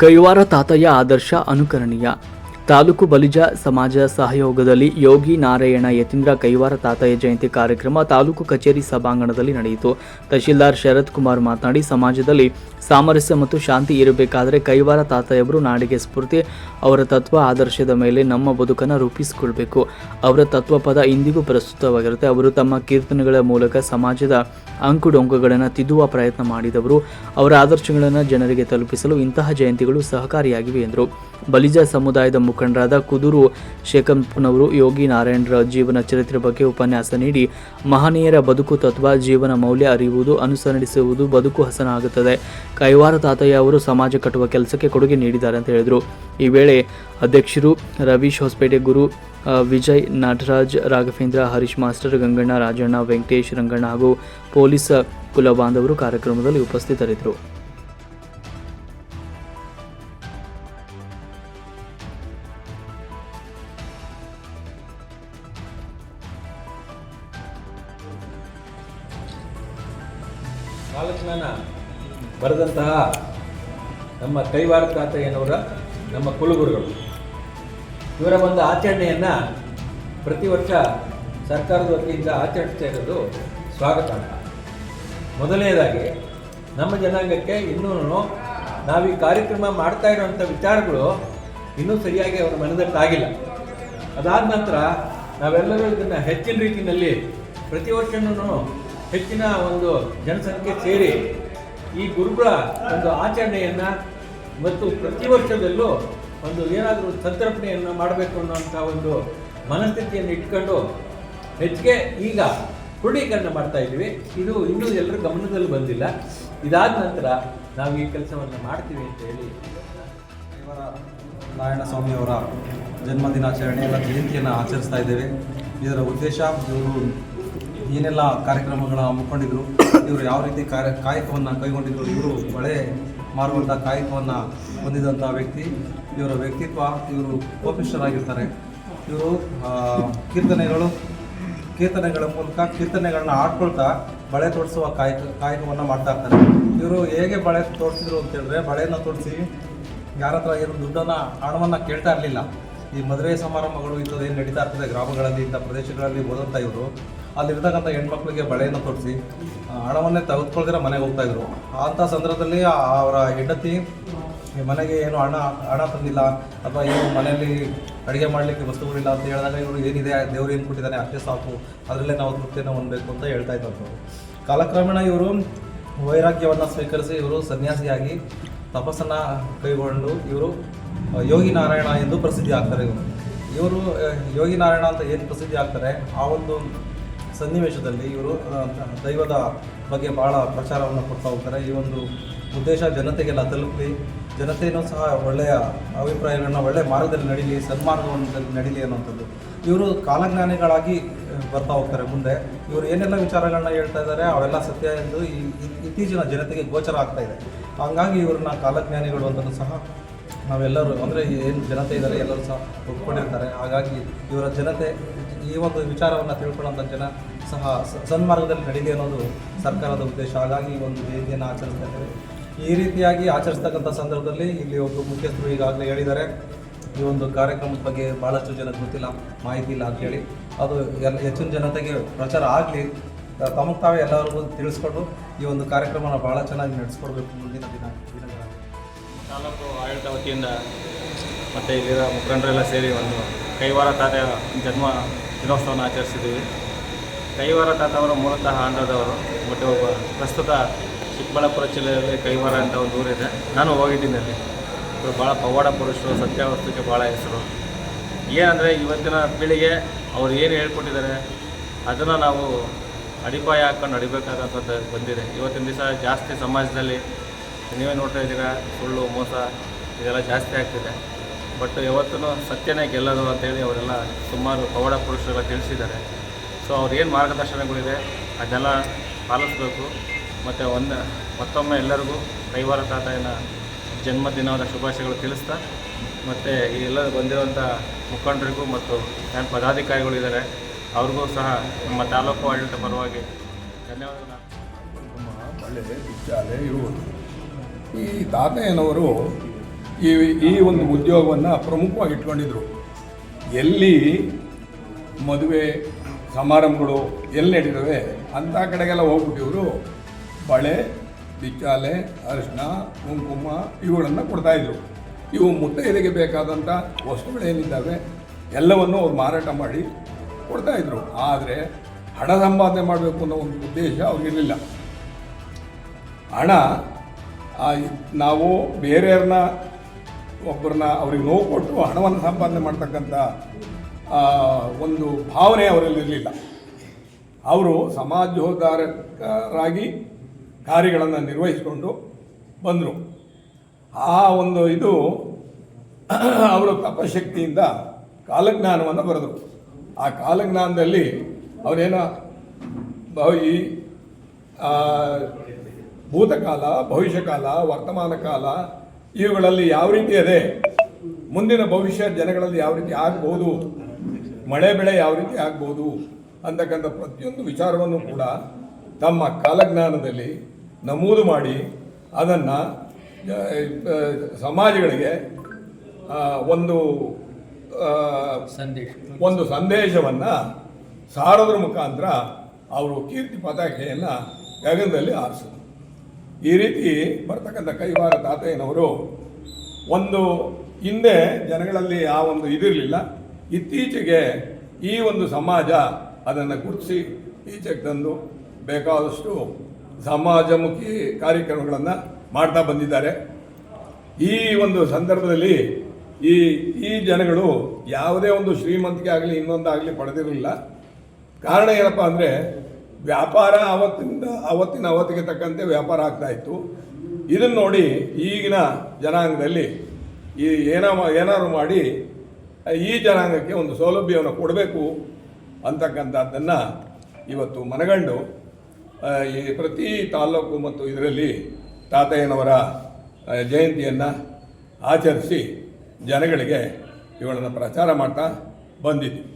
ಕೈವಾರ ತಾತಯ್ಯ ಆದರ್ಶ ಅನುಕರಣೀಯ. ತಾಲೂಕು ಬಲಿಜ ಸಮಾಜ ಸಹಯೋಗದಲ್ಲಿ ಯೋಗಿ ನಾರಾಯಣ ಯತೀಂದ್ರ ಕೈವಾರ ತಾತಯ್ಯ ಜಯಂತಿ ಕಾರ್ಯಕ್ರಮ ತಾಲೂಕು ಕಚೇರಿ ಸಭಾಂಗಣದಲ್ಲಿ ನಡೆಯಿತು. ತಹಶೀಲ್ದಾರ್ ಶರತ್ ಕುಮಾರ್ ಮಾತನಾಡಿ, ಸಮಾಜದಲ್ಲಿ ಸಾಮರಸ್ಯ ಮತ್ತು ಶಾಂತಿ ಇರಬೇಕಾದರೆ ಕೈವಾರ ತಾತಯ್ಯವರು ನಾಡಿಗೆ ಸ್ಫೂರ್ತಿ, ಅವರ ತತ್ವ ಆದರ್ಶದ ಮೇಲೆ ನಮ್ಮ ಬದುಕನ್ನು ರೂಪಿಸಿಕೊಳ್ಬೇಕು. ಅವರ ತತ್ವ ಪದ ಇಂದಿಗೂ ಪ್ರಸ್ತುತವಾಗಿರುತ್ತೆ. ಅವರು ತಮ್ಮ ಕೀರ್ತನೆಗಳ ಮೂಲಕ ಸಮಾಜದ ಅಂಕುಡೊಂಕುಗಳನ್ನು ತಿದ್ದುವ ಪ್ರಯತ್ನ ಮಾಡಿದವರು. ಅವರ ಆದರ್ಶಗಳನ್ನು ಜನರಿಗೆ ತಲುಪಿಸಲು ಇಂತಹ ಜಯಂತಿಗಳು ಸಹಕಾರಿಯಾಗಿವೆ ಎಂದರು. ಬಲಿಜ ಸಮುದಾಯದ ಮುಖಂಡರಾದ ಕುದೂರು ಶೇಖಂಪನವರು ಯೋಗಿ ನಾರಾಯಣರ ಜೀವನ ಚರಿತ್ರೆ ಬಗ್ಗೆ ಉಪನ್ಯಾಸ ನೀಡಿ, ಮಹನೀಯರ ಬದುಕು ತತ್ವ, ಜೀವನ ಮೌಲ್ಯ ಅರಿಯುವುದು, ಅನುಸರಿಸುವುದು, ಬದುಕು ಹಸನಾಗುತ್ತದೆ. ಕೈವಾರ ತಾತಯ್ಯ ಅವರು ಸಮಾಜ ಕಟ್ಟುವ ಕೆಲಸಕ್ಕೆ ಕೊಡುಗೆ ನೀಡಿದ್ದಾರೆ ಅಂತ ಹೇಳಿದರು. ಈ ವೇಳೆ ಅಧ್ಯಕ್ಷರು ರವೀಶ್ ಹೊಸಪೇಟೆ ಗುರು ವಿಜಯ್ ನಟರಾಜ್, ರಾಘವೇಂದ್ರ, ಹರೀಶ್ ಮಾಸ್ಟರ್, ಗಂಗಣ್ಣ ರಾಜಣ್ಣ, ವೆಂಕಟೇಶ್ ರಂಗಣ್ಣ ಹಾಗೂ ಪೊಲೀಸ್ ಕುಲ ಬಾಂಧವರು ಕಾರ್ಯಕ್ರಮದಲ್ಲಿ ಉಪಸ್ಥಿತರಿದ್ದರು. ಕಾಲಜ್ಞಾನ ಬರೆದಂತಹ ನಮ್ಮ ಕೈವಾರ ತಾತಯ್ಯನವರ ನಮ್ಮ ಕುಲಗುರುಗಳು. ಇವರ ಒಂದು ಆಚರಣೆಯನ್ನು ಪ್ರತಿ ವರ್ಷ ಸರ್ಕಾರದ ವತಿಯಿಂದ ಆಚರಿಸ್ತಾ ಇರೋದು ಸ್ವಾಗತ ಮೊದಲನೇದಾಗಿ, ನಮ್ಮ ಜನಾಂಗಕ್ಕೆ ಇನ್ನೂ ನಾವು ಈ ಕಾರ್ಯಕ್ರಮ ಮಾಡ್ತಾ ಇರುವಂಥ ವಿಚಾರಗಳು ಇನ್ನೂ ಸರಿಯಾಗಿ ಅವರ ಮನದಟ್ಟಾಗಿಲ್ಲ. ಅದಾದ ನಂತರ ನಾವೆಲ್ಲರೂ ಇದನ್ನು ಹೆಚ್ಚಿನ ರೀತಿಯಲ್ಲಿ ಪ್ರತಿ ವರ್ಷನೂ ಹೆಚ್ಚಿನ ಒಂದು ಜನಸಂಖ್ಯೆ ಸೇರಿ ಈ ಗುರುಗಳ ಒಂದು ಆಚರಣೆಯನ್ನ ಮತ್ತು ಪ್ರತಿ ವರ್ಷದಲ್ಲೂ ಒಂದು ಏನಾದರೂ ಸಂತರ್ಪಣೆಯನ್ನು ಮಾಡಬೇಕು ಅನ್ನೋಂಥ ಒಂದು ಮನಸ್ಥಿತಿಯನ್ನು ಇಟ್ಕೊಂಡು ಹೆಚ್ಚಿಗೆ ಈಗ ಕ್ರೋಢೀಕರಣ ಮಾಡ್ತಾ ಇದ್ದೀವಿ. ಇದು ಇನ್ನೂ ಎಲ್ಲರ ಗಮನದಲ್ಲಿ ಬಂದಿಲ್ಲ. ಇದಾದ ನಂತರ ನಾವು ಈ ಕೆಲಸವನ್ನು ಮಾಡ್ತೀವಿ ಅಂತ ಹೇಳಿ. ನಾರಾಯಣ ಸ್ವಾಮಿಯವರ ಜನ್ಮದಿನಾಚರಣೆ ಎಲ್ಲ ಜಯಂತಿಯನ್ನು ಆಚರಿಸ್ತಾ ಇದ್ದೇವೆ. ಇದರ ಉದ್ದೇಶ ಇವರು ಏನೆಲ್ಲ ಕಾರ್ಯಕ್ರಮಗಳ ಹಮ್ಮಿಕೊಂಡಿದ್ರು ಇವರು ಯಾವ ರೀತಿ ಕಾರ್ಯ, ಕಾಯಕವನ್ನು ಕೈಗೊಂಡಿದ್ರು, ಇವರು ಬಳೆ ಮಾರುವಂಥ ಕಾಯಕವನ್ನು ಹೊಂದಿದಂಥ ವ್ಯಕ್ತಿ, ಇವರ ವ್ಯಕ್ತಿತ್ವ, ಇವರು ಕೋಪಿಷ್ಠರಾಗಿರ್ತಾರೆ ಇವರು ಕೀರ್ತನೆಗಳು, ಕೀರ್ತನೆಗಳ ಮೂಲಕ ಕೀರ್ತನೆಗಳನ್ನ ಆಡ್ಕೊಳ್ತಾ ಬಳೆ ತೋಡಿಸುವ ಕಾಯಕ, ಕಾಯಕವನ್ನು ಮಾಡ್ತಾ ಇರ್ತಾರೆ. ಇವರು ಹೇಗೆ ಬಳೆ ತೋರಿಸಿದ್ರು ಅಂತೇಳಿದ್ರೆ ಬಳೆಯನ್ನು ತೋರಿಸಿ ಯಾರ ಹತ್ರ ಏನು ದುಡ್ಡನ್ನು, ಹಣವನ್ನು ಕೇಳ್ತಾ ಇರಲಿಲ್ಲ. ಈ ಮದುವೆ ಸಮಾರಂಭಗಳು ಇಂಥದ್ದು ಏನು ನಡೀತಾ ಇರ್ತದೆ ಗ್ರಾಮಗಳಲ್ಲಿ, ಇಂಥ ಪ್ರದೇಶಗಳಲ್ಲಿ ಓದಂಥ ಇವರು, ಅಲ್ಲಿರ್ತಕ್ಕಂಥ ಹೆಣ್ಮಕ್ಳಿಗೆ ಬಳೆಯನ್ನು ತೋರಿಸಿ ಹಣವನ್ನೇ ತೆಗೆದುಕೊಳ್ದಿರ ಮನೆಗೆ ಹೋಗ್ತಾ ಇದ್ರು. ಅಂಥ ಸಂದರ್ಭದಲ್ಲಿ ಅವರ ಹೆಂಡತಿ ಮನೆಗೆ ಏನು ಹಣ ಹಣ ತಂದಿಲ್ಲ ಅಥವಾ ಏನು ಮನೆಯಲ್ಲಿ ಅಡುಗೆ ಮಾಡಲಿಕ್ಕೆ ವಸ್ತುಗಳಿಲ್ಲ ಅಂತ ಹೇಳಿದಾಗ ಇವರು ಏನಿದೆ, ದೇವರು ಏನು ಕೊಟ್ಟಿದ್ದಾನೆ ಅಷ್ಟೇ ಸಾಕು, ಅದರಲ್ಲೇ ನಾವು ತೃಪ್ತಿಯನ್ನು ಹೊಂದಬೇಕು ಅಂತ ಹೇಳ್ತಾ ಇದ್ದರು ಕಾಲಕ್ರಮೇಣ ಇವರು ವೈರಾಗ್ಯವನ್ನು ಸ್ವೀಕರಿಸಿ ಇವರು ಸನ್ಯಾಸಿಯಾಗಿ ತಪಸ್ಸನ್ನು ಕೈಗೊಂಡು ಇವರು ಯೋಗಿ ನಾರಾಯಣ ಎಂದು ಪ್ರಸಿದ್ಧಿ ಆಗ್ತಾರೆ ಇವರು. ಇವರು ಯೋಗಿ ನಾರಾಯಣ ಅಂತ ಏನು ಪ್ರಸಿದ್ಧಿ ಆಗ್ತಾರೆ? ಆ ಒಂದು ಸನ್ನಿವೇಶದಲ್ಲಿ ಇವರು ದೈವದ ಬಗ್ಗೆ ಭಾಳ ಪ್ರಚಾರವನ್ನು ಕೊಡ್ತಾ ಹೋಗ್ತಾರೆ. ಈ ಒಂದು ಉದ್ದೇಶ ಜನತೆಗೆಲ್ಲ ತಲುಪಿ ಜನತೆಯೂ ಸಹ ಒಳ್ಳೆಯ ಅಭಿಪ್ರಾಯಗಳನ್ನ ಒಳ್ಳೆಯ ಮಾರ್ಗದಲ್ಲಿ ನಡೀಲಿ ಸನ್ಮಾರ್ಗದಲ್ಲಿ ನಡೀಲಿ ಅನ್ನೋಂಥದ್ದು ಇವರು ಕಾಲಜ್ಞಾನಿಗಳಾಗಿ ಬರ್ತಾ ಹೋಗ್ತಾರೆ ಮುಂದೆ. ಇವರು ಏನೆಲ್ಲ ವಿಚಾರಗಳನ್ನ ಹೇಳ್ತಾ ಇದ್ದಾರೆ, ಅವೆಲ್ಲ ಸತ್ಯ ಎಂದು ಇತ್ತೀಚಿನ ಜನತೆಗೆ ಗೋಚರ ಆಗ್ತಾ ಇದೆ. ಹಂಗಾಗಿ ಇವ್ರನ್ನ ಕಾಲಜ್ಞಾನಿಗಳು ಅಂತಲೂ ಸಹ ನಾವೆಲ್ಲರೂ, ಅಂದರೆ ಏನು ಜನತೆ ಇದ್ದಾರೆ, ಎಲ್ಲರೂ ಸಹ ಒಪ್ಕೊಂಡಿರ್ತಾರೆ. ಹಾಗಾಗಿ ಇವರ ಜನತೆ, ಈ ಒಂದು ವಿಚಾರವನ್ನು ತಿಳ್ಕೊಳ್ಳೋಂಥ ಜನ ಸಹ ಸನ್ಮಾರ್ಗದಲ್ಲಿ ನಡೀಲಿ ಅನ್ನೋದು ಸರ್ಕಾರದ ಉದ್ದೇಶ. ಹಾಗಾಗಿ ಈ ಒಂದು ಜಯಂತಿಯನ್ನು ಆಚರಿಸ್ತಾ ಇದ್ದಾರೆ. ಈ ರೀತಿಯಾಗಿ ಆಚರಿಸ್ತಕ್ಕಂಥ ಸಂದರ್ಭದಲ್ಲಿ ಇಲ್ಲಿ ಒಬ್ಬರು ಮುಖ್ಯಸ್ಥರು ಈಗಾಗಲೇ ಹೇಳಿದ್ದಾರೆ. ಈ ಒಂದು ಕಾರ್ಯಕ್ರಮದ ಬಗ್ಗೆ ಭಾಳಷ್ಟು ಜನಕ್ಕೆ ಗೊತ್ತಿಲ್ಲ, ಮಾಹಿತಿ ಇಲ್ಲ ಅಂತೇಳಿ ಅದು ಎಲ್ಲ ಹೆಚ್ಚಿನ ಜನತೆಗೆ ಪ್ರಚಾರ ಆಗಲಿ ತಮಗೆ ತಾವೇ ಎಲ್ಲರಿಗೂ ತಿಳಿಸ್ಕೊಂಡು ಈ ಒಂದು ಕಾರ್ಯಕ್ರಮನ ಭಾಳ ಚೆನ್ನಾಗಿ ನಡೆಸ್ಕೊಡ್ಬೇಕು ಮುಂದಿನ ದಿನ ದಿನಗಳಲ್ಲಿ ತಾಲೂಕು ಆಡಳಿತ ವತಿಯಿಂದ ಮತ್ತು ಇಲ್ಲಿರೋ ಮುಖಂಡರೆಲ್ಲ ಸೇರಿ ಒಂದು ಕೈವಾರ ತಾತ ಜನ್ಮ ದಿನೋತ್ಸವವನ್ನು ಆಚರಿಸಿದ್ದೀವಿ. ಕೈವಾರ ತಾತ ಅವರು ಮೂಲತಃ ಆಂಧ್ರದವರು ಬಟ್ ಒಬ್ಬ ಪ್ರಸ್ತುತ ಚಿಕ್ಕಬಳ್ಳಾಪುರ ಜಿಲ್ಲೆಯಲ್ಲಿ ಕೈವಾರ ಅಂತ ಒಂದು ಊರಿದೆ. ನಾನು ಹೋಗಿದ್ದೀನಿ ಅಲ್ಲಿ. ಇವರು ಭಾಳ ಪವಾಡ ಪುರುಷರು ಸತ್ಯಾವಸ್ತುಕ್ಕೆ ಭಾಳ ಹೆಸರು. ಏನಂದರೆ ಇವತ್ತಿನ ಪೀಳಿಗೆ ಅವ್ರು ಏನು ಹೇಳ್ಕೊಟ್ಟಿದ್ದಾರೆ, ಅದನ್ನು ನಾವು ಅಡಿಪಾಯ ಹಾಕೊಂಡು ನಡಿಬೇಕಾದಂಥದ್ದು ಬಂದಿದೆ. ಇವತ್ತಿನ ದಿವಸ ಜಾಸ್ತಿ ಸಮಾಜದಲ್ಲಿ ನೀವೇ ನೋಡ್ತಾ ಇದ್ದೀರಾ, ಸುಳ್ಳು, ಮೋಸ, ಇದೆಲ್ಲ ಜಾಸ್ತಿ ಆಗ್ತಿದೆ. ಬಟ್ ಯಾವತ್ತೂ ಸತ್ಯನೇ ಗೆಲ್ಲೋದು ಅಂತೇಳಿ ಅವರೆಲ್ಲ ಸುಮಾರು ಪವಾಡ ಪುರುಷರೆಲ್ಲ ತಿಳಿಸಿದ್ದಾರೆ. ಸೊ ಅವ್ರೇನು ಮಾರ್ಗದರ್ಶನಗಳಿದೆ ಅದನ್ನೆಲ್ಲ ಪಾಲಿಸ್ಬೇಕು. ಮತ್ತು ಒಂದು, ಮತ್ತೊಮ್ಮೆ ಎಲ್ಲರಿಗೂ ಕೈವಾರ ತಾತಾಯನ ಜನ್ಮದಿನದ ಶುಭಾಶಯಗಳು ತಿಳಿಸ್ತಾ, ಮತ್ತು ಈ ಎಲ್ಲ ಬಂದಿರುವಂಥ ಮುಖಂಡರಿಗೂ ಮತ್ತು ಪದಾಧಿಕಾರಿಗಳಿದ್ದಾರೆ ಅವ್ರಿಗೂ ಸಹ ನಮ್ಮ ತಾಲೂಕು ಆಡಳಿತ ಪರವಾಗಿ ಧನ್ಯವಾದಗಳು ಈ ತಾತಯ್ಯನವರು ಈ ಈ ಒಂದು ಉದ್ಯೋಗವನ್ನು ಪ್ರಮುಖವಾಗಿ ಇಟ್ಕೊಂಡಿದ್ರು. ಎಲ್ಲಿ ಮದುವೆ ಸಮಾರಂಭಗಳು ಎಲ್ಲಿ ನಡೀತವೆ, ಅಂಥ ಕಡೆಗೆಲ್ಲ ಹೋಗ್ಬಿಟ್ಟಿವರು ಬಳೆ ಬಿಚ್ಚಾಲೆ ಅರಿಶಿನ ಕುಂಕುಮ ಇವುಗಳನ್ನು ಕೊಡ್ತಾಯಿದ್ರು ಇವು ಮುತ್ತೈದೆಗೆ ಬೇಕಾದಂಥ ವಸ್ತುಗಳೇನಿದ್ದಾವೆ ಎಲ್ಲವನ್ನು ಅವ್ರು ಮಾರಾಟ ಮಾಡಿ ಕೊಡ್ತಾಯಿದ್ರು ಆದರೆ ಹಣ ಸಂಪಾದನೆ ಮಾಡಬೇಕು ಅನ್ನೋ ಒಂದು ಉದ್ದೇಶ ಅವ್ರಿಗಿರಲಿಲ್ಲ. ಹಣ ನಾವು ಬೇರೆಯವ್ರನ್ನ, ಒಬ್ಬರನ್ನ ಅವ್ರಿಗೆ ನೋವು ಕೊಟ್ಟು ಹಣವನ್ನು ಸಂಪಾದನೆ ಮಾಡ್ತಕ್ಕಂಥ ಒಂದು ಭಾವನೆ ಅವರಲ್ಲಿ ಇರಲಿಲ್ಲ ಅವರು ಸಮಾಜೋದ್ಧಾರಕರಾಗಿ ಕಾರ್ಯಗಳನ್ನು ನಿರ್ವಹಿಸಿಕೊಂಡು ಬಂದರು. ಆ ಒಂದು ಇದು ಅವರು ತಪಶಕ್ತಿಯಿಂದ ಕಾಲಜ್ಞಾನವನ್ನು ಬರೆದರು. ಆ ಕಾಲಜ್ಞಾನದಲ್ಲಿ ಅವನೇನ ಈ ಭೂತಕಾಲ, ಭವಿಷ್ಯಕಾಲ, ವರ್ತಮಾನ ಕಾಲ, ಇವುಗಳಲ್ಲಿ ಯಾವ ರೀತಿ ಇದೆ? ಮುಂದಿನ ಭವಿಷ್ಯ ಜನಗಳಲ್ಲಿ ಯಾವ ರೀತಿ ಆಗ್ಬೋದು? ಮಳೆ ಬೆಳೆ ಯಾವ ರೀತಿ ಆಗ್ಬೋದು? ಅಂತಕ್ಕಂಥ ಪ್ರತಿಯೊಂದು ವಿಚಾರವನ್ನು ಕೂಡ ತಮ್ಮ ಕಾಲಜ್ಞಾನದಲ್ಲಿ ನಮೂದು ಮಾಡಿ ಅದನ್ನು ಸಮಾಜಗಳಿಗೆ ಒಂದು ಆ, ಒಂದು ಸಂದೇಶವನ್ನು ಸಾರೋದ್ರ ಮುಖಾಂತರ ಅವರು ಕೀರ್ತಿ ಪತಾಕೆಯನ್ನು ಗಗನದಲ್ಲಿ ಆರಿಸಿದ್ರು ಈ ರೀತಿ ಬರ್ತಕ್ಕಂಥ ಕೈವಾರ ತಾತಯ್ಯನವರು ಒಂದು ಹಿಂದೆ ಜನಗಳಲ್ಲಿ ಆ ಒಂದು ಇದಿರಲಿಲ್ಲ. ಇತ್ತೀಚೆಗೆ ಈ ಒಂದು ಸಮಾಜ ಅದನ್ನು ಗುರುತಿಸಿ ಈಚೆಗೆ ತಂದು ಬೇಕಾದಷ್ಟು ಸಮಾಜಮುಖಿ ಕಾರ್ಯಕ್ರಮಗಳನ್ನು ಮಾಡ್ತಾ ಬಂದಿದ್ದಾರೆ. ಈ ಒಂದು ಸಂದರ್ಭದಲ್ಲಿ ಈ ಈ ಜನಗಳು ಯಾವುದೇ ಒಂದು ಶ್ರೀಮಂತಿಕೆ ಆಗಲಿ ಇನ್ನೊಂದಾಗಲಿ ಪಡೆದಿರಲಿಲ್ಲ. ಕಾರಣ ಏನಪ್ಪ ಅಂದರೆ, ವ್ಯಾಪಾರ ಆವತ್ತಿಂದ ಅವತ್ತಿನ ಅವತ್ತಿಗೆ ತಕ್ಕಂತೆ ವ್ಯಾಪಾರ ಆಗ್ತಾ ಇತ್ತು. ಇದನ್ನು ನೋಡಿ ಈಗಿನ ಜನಾಂಗದಲ್ಲಿ ಈ ಏನೋ, ಏನಾದ್ರು ಮಾಡಿ, ಈ ಜನಾಂಗಕ್ಕೆ ಒಂದು ಸೌಲಭ್ಯವನ್ನು ಕೊಡಬೇಕು ಅಂತಕ್ಕಂಥದ್ದನ್ನು ಇವತ್ತು ಮನಗಂಡು ಈ ಪ್ರತಿ ತಾಲ್ಲೂಕು ಮತ್ತು ಇದರಲ್ಲಿ ತಾತಯ್ಯನವರ ಜಯಂತಿಯನ್ನು ಆಚರಿಸಿ ಜನಗಳಿಗೆ ಇವುಗಳನ್ನು ಪ್ರಚಾರ ಮಾಡ್ತಾ ಬಂದಿದ್ವಿ